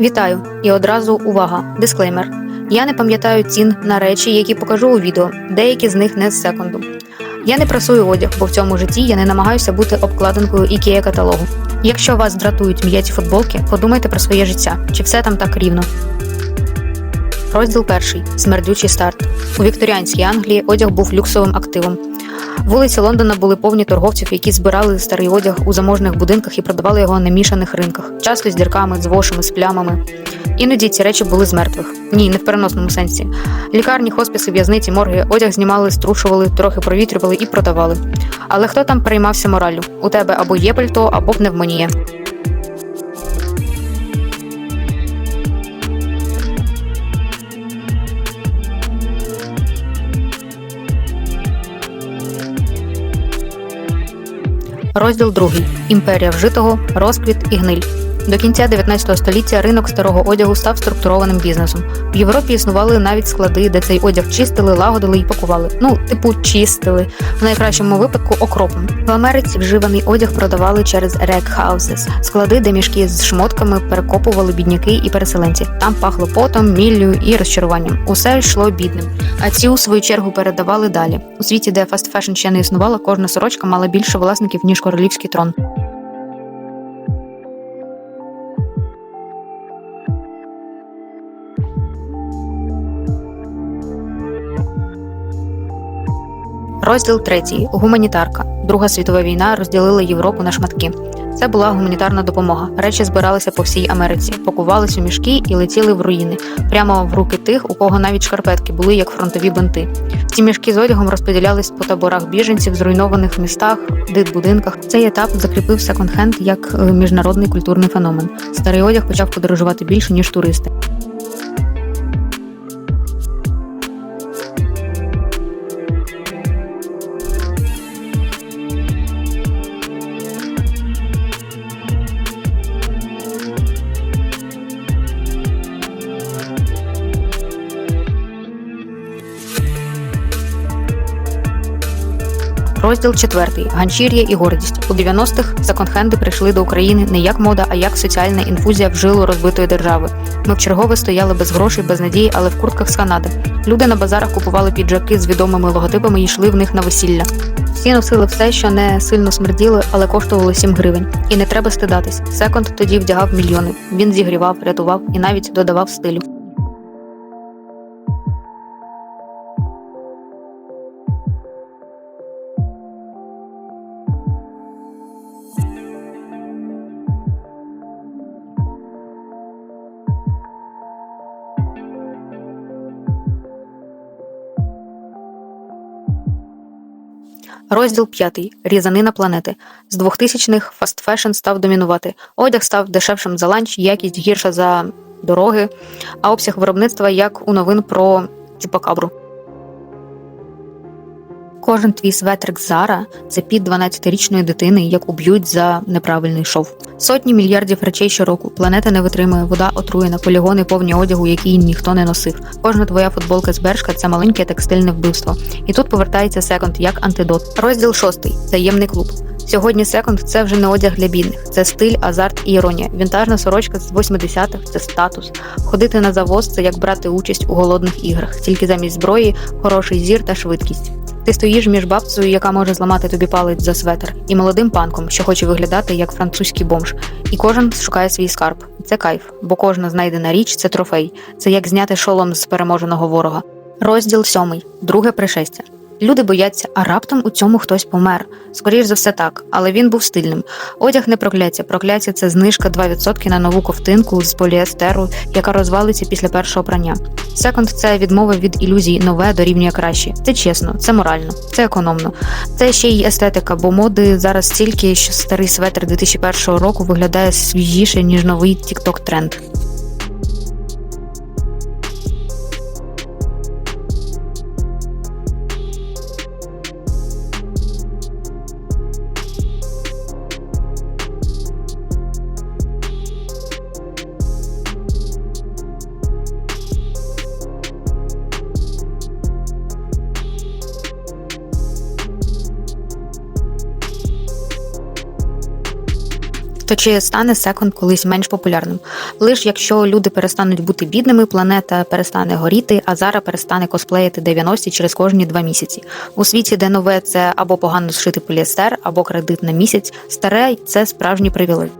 Вітаю! І одразу увага! Дисклеймер. Я не пам'ятаю цін на речі, які покажу у відео, деякі з них не з секунду. Я не прасую одяг, бо в цьому житті я не намагаюся бути обкладинкою IKEA каталогу. Якщо вас дратують м'яті футболки, подумайте про своє життя, чи все там так рівно. Розділ перший смердючий старт. У вікторіанській Англії одяг був люксовим активом. Вулиці Лондона були повні торговців, які збирали старий одяг у заможних будинках і продавали його на мішаних ринках, часто з дірками, з вошами, з плямами. Іноді ці речі були з мертвих. Ні, не в переносному сенсі. Лікарні, хосписи, в'язниці, морги, одяг знімали, струшували, трохи провітрювали і продавали. Але хто там переймався мораллю? У тебе або є пальто, або пневмонія. Розділ 2. Імперія вжитого, розквіт і гниль. До кінця 19 століття ринок старого одягу став структурованим бізнесом. В Європі існували навіть склади, де цей одяг чистили, лагодили і пакували. Ну, типу, чистили, в найкращому випадку окропом. В Америці вживаний одяг продавали через рек-хаузес, склади, де мішки з шмотками перекопували бідняки і переселенці. Там пахло потом, міллю і розчаруванням. Усе йшло бідним. А ці у свою чергу передавали далі. У світі, де фастфешн ще не існувало, кожна сорочка мала більше власників ніж королівський трон. Розділ 3. Гуманітарка. Друга світова війна розділила Європу на шматки. Це була гуманітарна допомога. Речі збиралися по всій Америці, пакувались у мішки і летіли в руїни, прямо в руки тих, у кого навіть шкарпетки були як фронтові бинти. Ці мішки з одягом розподілялись по таборах біженців, зруйнованих містах, дитбудинках. Цей етап закріпив секонд-хенд як е, міжнародний культурний феномен. Старий одяг почав подорожувати більше ніж туристи. Розділ 4. Ганчір'я і гордість. У 90-х секонд-хенди прийшли до України не як мода, а як соціальна інфузія в жилу розбитої держави. Ми вчергове стояли без грошей, без надії, але в куртках з Канади. Люди на базарах купували піджаки з відомими логотипами і йшли в них на весілля. Всі носили все, що не сильно смерділо, але коштувало 7 гривень. І не треба стидатись. Секонд тоді вдягав мільйони. Він зігрівав, рятував і навіть додавав стилю. Розділ 5. Різанина планети. З 2000-х фастфешн став домінувати. Одяг став дешевшим за ланч, якість гірша за дороги, а обсяг виробництва як у новин про ціпокабру. Кожен твій светрик Зара це під 12-річної дитини, яку б'ють за неправильний шов. Сотні мільярдів речей щороку. Планета не витримує, вода отруєна, полігони повні одягу, який ніхто не носив. Кожна твоя футболка з бершка це маленьке текстильне вбивство. І тут повертається секонд як антидот. Розділ 6. Таємний клуб. Сьогодні секонд це вже не одяг для бідних, це стиль, азарт і іронія. Вінтажна сорочка з 80-х – це статус. Ходити на завоз це як брати участь у голодних іграх, тільки замість зброї хороший зір та швидкість. Ти стоїш між бабцею, яка може зламати тобі палець за светр, і молодим панком, що хоче виглядати як французький бомж. І кожен шукає свій скарб. Це кайф, бо кожна знайдена річ це трофей, це як зняти шолом з переможеного ворога. Розділ сьомий. Друге пришестя. Люди бояться, а раптом у цьому хтось помер. Скоріш за все так, але він був стильним. Одяг не прокляття. Прокляття це знижка 2% на нову ковтинку з поліестеру, яка розвалиться після першого прання. Секонд це відмова від ілюзій, нове дорівнює краще. Це чесно, це морально, це економно. Це ще й естетика, бо моди зараз стільки, що старий светр 2001 року виглядає свіжіше ніж новий TikTok тренд. Чи стане секонд колись менш популярним? Лиш якщо люди перестануть бути бідними, планета перестане горіти, а Зара перестане косплеїти 90 через кожні два місяці. У світі, де нове це або погано зшити поліестер, або кредит на місяць, старе це справжній привілей.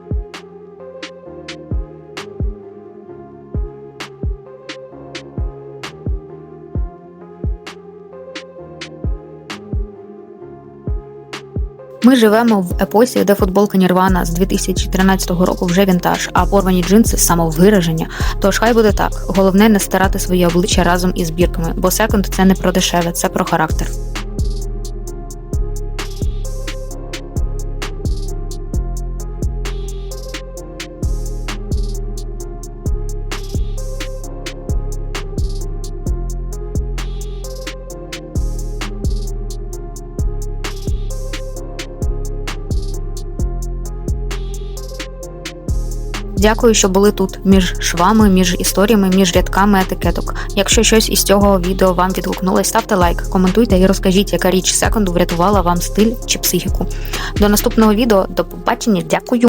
Ми живемо в епосі, де футболка Нірвана з 2013 року вже вінтаж, а порвані джинси самовираження. Тож хай буде так. Головне не старати своє обличчя разом із бірками, бо секонд це не про дешеве, це про характер. Дякую, що були тут між швами, між історіями, між рядками етикеток. Якщо щось із цього відео вам відгукнулось, ставте лайк, коментуйте і розкажіть, яка річ секунду врятувала вам стиль чи психіку. До наступного відео, до побачення, дякую.